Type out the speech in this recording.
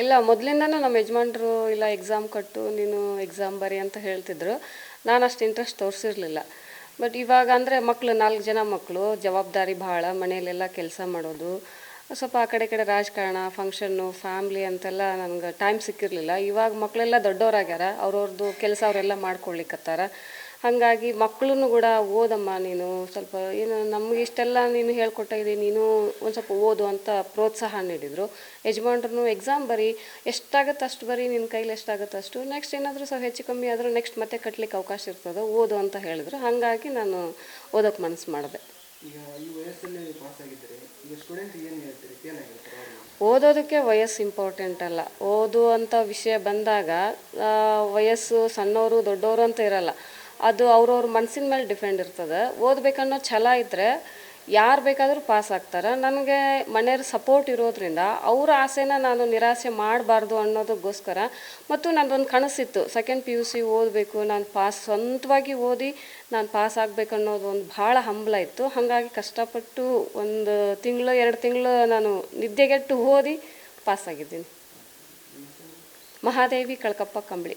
ಇಲ್ಲ, ಮೊದಲಿಂದನೂ ನಮ್ಮ ಯಜಮಾನ್ರು ಇಲ್ಲ ಎಕ್ಸಾಮ್ ಕಟ್ಟು, ನೀನು ಎಕ್ಸಾಮ್ ಬರಿ ಅಂತ ಹೇಳ್ತಿದ್ರು. ನಾನು ಅಷ್ಟು ಇಂಟ್ರೆಸ್ಟ್ ತೋರಿಸಿರಲಿಲ್ಲ. ಬಟ್ ಇವಾಗ ಅಂದರೆ ಮಕ್ಕಳು ನಾಲ್ಕು ಜನ ಮಕ್ಕಳು ಜವಾಬ್ದಾರಿ ಭಾಳ, ಮನೆಯಲ್ಲೆಲ್ಲ ಕೆಲಸ ಮಾಡೋದು. ಸ್ವಲ್ಪ ಆ ಕಡೆ ಕಡೆ ರಾಜಕಾರಣ ಫಂಕ್ಷನ್ನು ಫ್ಯಾಮ್ಲಿ ಅಂತೆಲ್ಲ ನನಗೆ ಟೈಮ್ ಸಿಕ್ಕಿರಲಿಲ್ಲ. ಇವಾಗ ಮಕ್ಕಳೆಲ್ಲ ದೊಡ್ಡವರಾಗ್ಯಾರ ಅವ್ರವ್ರದ್ದು ಕೆಲಸ ಅವರೆಲ್ಲ ಮಾಡ್ಕೊಳ್ಲಿಕ್ಕತ್ತಾರ ಹಾಗಾಗಿ ಮಕ್ಕಳನ್ನು ಕೂಡ ಓದಮ್ಮ ನೀನು. ಸ್ವಲ್ಪ ಏನು ನಮ್ಗೆ ಇಷ್ಟೆಲ್ಲ ನೀನು ಹೇಳ್ಕೊಟ್ಟ ಇದೆ ನೀನು ಒಂದು ಸ್ವಲ್ಪ ಓದು ಅಂತ ಪ್ರೋತ್ಸಾಹ ನೀಡಿದರು. ಯಜಮಾನ್ರು ಎಕ್ಸಾಮ್ ಬರಿ ಎಷ್ಟಾಗತ್ತೆ ಅಷ್ಟು ಬರೀ ನಿನ್ನ ಕೈಲಿ ಎಷ್ಟಾಗುತ್ತೆ ಅಷ್ಟು ನೆಕ್ಸ್ಟ್ ಏನಾದರೂ ಸ್ವಲ್ಪ ಹೆಚ್ಚು ಕಮ್ಮಿ ಆದರೂ ನೆಕ್ಸ್ಟ್ ಮತ್ತೆ ಕಟ್ಟಲಿಕ್ಕೆ ಅವಕಾಶ ಇರ್ತದೆ ಓದು ಅಂತ ಹೇಳಿದ್ರು. ಹಾಗಾಗಿ ನಾನು ಓದೋಕ್ಕೆ ಮನಸ್ಸು ಮಾಡಿದೆ. ಓದೋದಕ್ಕೆ ವಯಸ್ಸು ಇಂಪಾರ್ಟೆಂಟ್ ಅಲ್ಲ. ಓದುವಂಥ ವಿಷಯ ಬಂದಾಗ ವಯಸ್ಸು ಸಣ್ಣವರು ದೊಡ್ಡವರು ಅಂತ ಇರಲ್ಲ. ಅದು ಅವ್ರವ್ರ ಮನಸ್ಸಿನ ಮೇಲೆ ಡಿಪೆಂಡ್ ಇರ್ತದೆ. ಓದಬೇಕನ್ನೋ ಛಲ ಇದ್ದರೆ ಯಾರು ಬೇಕಾದರೂ ಪಾಸ್ ಆಗ್ತಾರೆ. ನನಗೆ ಮನೆಯವ್ರ ಸಪೋರ್ಟ್ ಇರೋದ್ರಿಂದ ಅವ್ರ ಆಸೆನ ನಾನು ನಿರಾಸೆ ಮಾಡಬಾರ್ದು ಅನ್ನೋದಕ್ಕೋಸ್ಕರ ಮತ್ತು ನನ್ನದೊಂದು ಕನಸಿತ್ತು. ಸೆಕೆಂಡ್ ಪಿ ಯು ಸಿ ಓದಬೇಕು, ನಾನು ಪಾಸ್ ಸ್ವಂತವಾಗಿ ಓದಿ ನಾನು ಪಾಸ್ ಆಗಬೇಕು ಅನ್ನೋದು ಒಂದು ಭಾಳ ಹಂಬಲ ಇತ್ತು. ಹಾಗಾಗಿ ಕಷ್ಟಪಟ್ಟು ಒಂದು ತಿಂಗಳು, ಎರಡು ತಿಂಗಳು ನಾನು ನಿದ್ದೆಗೆಟ್ಟು ಓದಿ ಪಾಸಾಗಿದ್ದೀನಿ ಮಹಾದೇವಿ ಕಳ್ಕಪ್ಪ ಕಂಬಳಿ.